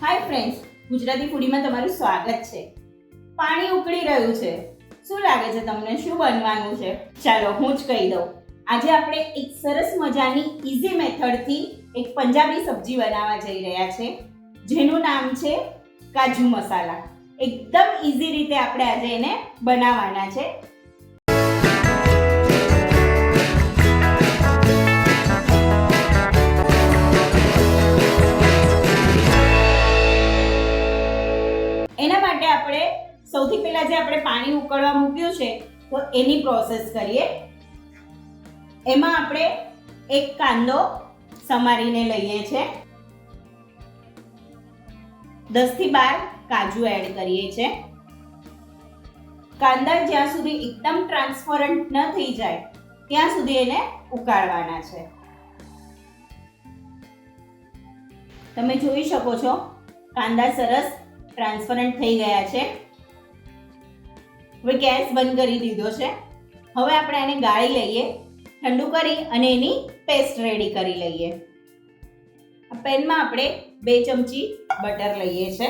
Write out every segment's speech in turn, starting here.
Hi friends Gujarati ફૂડીમાં તમારું સ્વાગત છે. પાણી ઉકળી રહ્યું છે. શું લાગે છે તમને? શું બનવાનું છે? ચાલો હું જ કહી દઉં. આજે આપણે એક સરસ મજાની ઇઝી મેથડથી એક પંજાબી સબ્જી બનાવવા જઈ રહ્યા છે. જેનું નામ છે કાજુ મસાલા. એકદમ ઇઝી રીતે આપણે આજે એને બનાવવાના છે. પાણી ઉકળવા મૂક્યું છે, તો એની પ્રોસેસ કરીએ. એમાં આપણે એક કાંદો સમારીને લઈએ છે. દસથી બાર કાજુ એડ કરીએ છે. કાંદા જ્યાં સુધી એકદમ ટ્રાન્સપરન્ટ ન થઈ જાય, ત્યાં સુધી એને ઉકાળવાના છે. તમે જોઈ શકો છો, કાંદા સરસ ટ્રાન્સપરન્ટ થઈ ગયા છે. હવે ગેસ બંધ કરી દીધો છે. હવે આપણે આને ગાળી લઈએ, ઠંડુ કરી અને એની પેસ્ટ રેડી કરી લઈએ. પેનમાં આપણે બે ચમચી બટર લઈએ છે.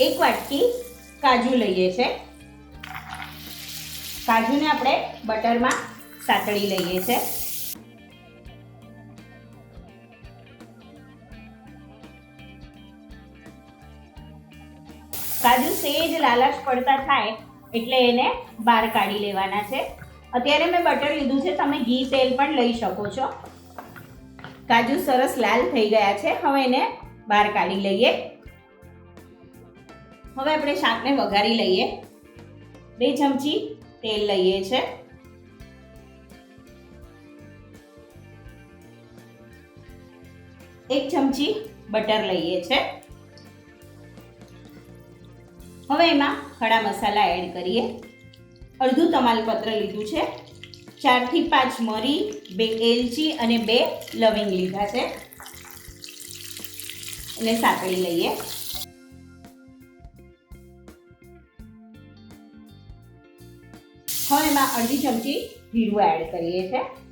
એક વાટકી કાજુ લઈએ છે. કાજુને આપણે બટરમાં સાતળી લઈએ છે. કાજુ સેજ લાલાશ પડતા થાય એટલે એને બહાર કાઢી લેવાના છે. અત્યારે મેં બટર લીધું છે, તમે ઘી તેલ પણ લઈ શકો છો. કાજુ સરસ લાલ થઈ ગયા છે, હવે એને બહાર કાઢી લઈએ. હવે આપણે શાકને વઘારી લઈએ. બે ચમચી તેલ લઈએ છે. એક ચમચી બટર લઈએ છે. હવે એમાં ખડા મસાલા એડ કરીએ. અડધું તમાલપત્ર લીધું છે. ચારથી પાંચ મરી, બે એલચી અને બે લવિંગ લીધા છે. એને સાંકળી લઈએ. હવે એમાં અડધી ચમચી જીરું એડ કરીએ છે.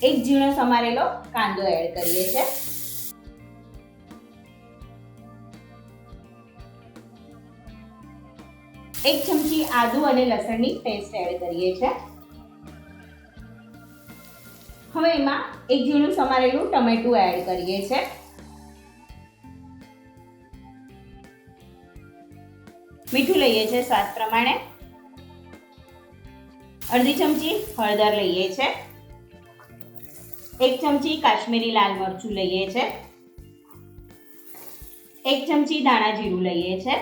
એક ઝીણો સમારેલો કાંદો એડ કરીએ છે એક ચમચી આદુ અને લસણની પેસ્ટ એડ કરીએ છે હવે એમાં એક ઝીણું સમારેલું ટમેટું એડ કરીએ છે મીઠું લઈએ છે સ્વાદ પ્રમાણે. અડધી ચમચી હળદર લઈએ છે એક ચમચી કાશ્મીરી લાલ મરચું લઈએ છે. એક ચમચી દાણા જીરું લઈએ છે.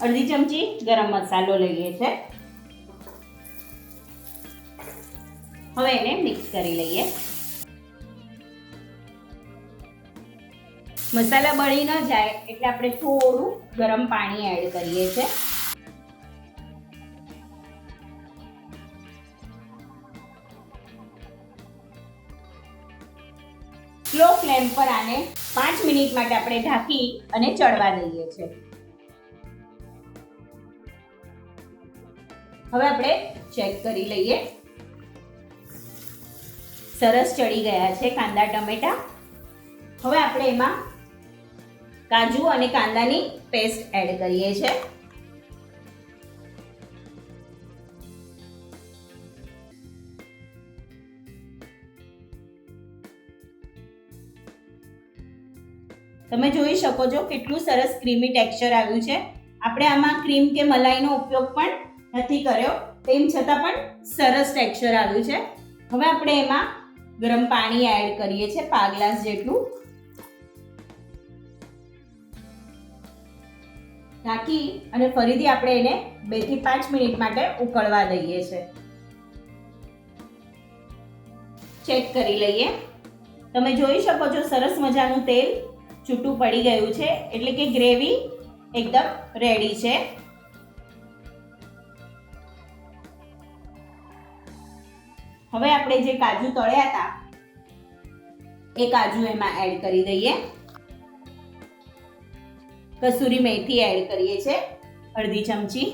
અડધી ચમચી ગરમ મસાલો લઈએ છે. હવે એને મિક્સ કરી લઈએ. મસાલા બળી ન જાય એટલે આપણે થોડું ગરમ પાણી એડ કરીએ છીએ. સ્લો ફ્લેમ પર આને પાંચ મિનિટ માટે આપણે ઢાંકી અને ચડવા દઈએ છીએ. હવે આપણે ચેક કરી લઈએ. સરસ ચડી ગયા છે કાંદા ટમેટા. હવે આપણે એમાં કાજુ અને કાંદાની પેસ્ટ એડ કરીએ છીએ. તમે જોઈ શકો છો કેટલું સરસ ક્રીમી ટેક્સચર આવ્યું છે. આપણે આમાં ક્રીમ કે મલાઈનો ઉપયોગ પણ નથી કર્યો. તેમ છતાં પણ સરસ ટેક્સચર આવ્યું છે. હવે આપણે એમાં ગરમ પાણી એડ કરીએ છીએ પા ગ્લાસ જેટલું. ઢાંકી અને ફરીથી આપણે એને બેથી પાંચ મિનિટ માટે ઉકળવા દઈએ છે ચેક કરી લઈએ. તમે જોઈ શકો છો સરસ મજાનું તેલ છૂટું પડી ગયું છે, એટલે કે ગ્રેવી એકદમ રેડી છે. હવે આપણે જે કાજુ તળ્યા હતા, એ કાજુ એમાં એડ કરી દઈએ. કસૂરી મેથી એડ કરીએ છે, અડધી ચમચી.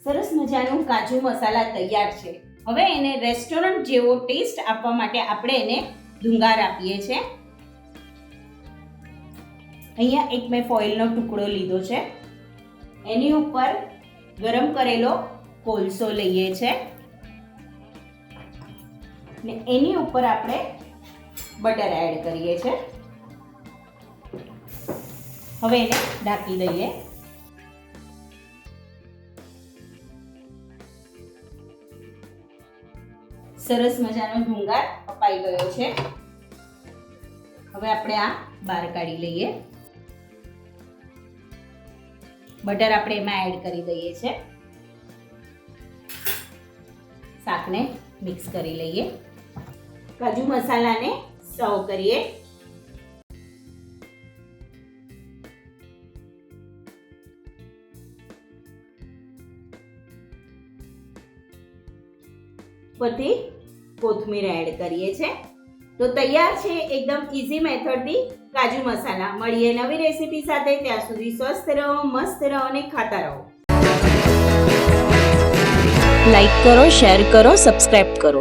સરસ મજાનું કાજુ મસાલા તૈયાર છે. હવે એને રેસ્ટોરન્ટ જેવો ટેસ્ટ આપવા માટે આપણે એને ધુંગાર આપીએ છીએ અહીંયા એક મેં ફોઇલનો ટુકડો લીધો છે. એની ઉપર ગરમ કરેલો કોલસો લઈએ છે. ને એની ઉપર આપણે બટર એડ કરીએ છીએ હવે એને ઢાંકી દઈએ. સરસ મજાનો ભૂંગાર અપાઈ ગયો છે. હવે આપણે આ બહાર કાઢી લઈએ. બટર આપણે એમાં એડ કરી દઈએ છે. શાકને મિક્સ કરી લઈએ. કાજુ મસાલાને સર્વ કરીએ. પરથી કોથમીર એડ કરીએ છીએ તો તૈયાર છે એકદમ ઇઝી મેથડથી કાજુ મસાલા. મળીએ નવી રેસીપી સાથે. ત્યાં સુધી સ્વસ્થ રહો, મસ્ત રહો અને ખાતા રહો. લાઈક કરો શેર કરો સબસ્ક્રાઈબ કરો.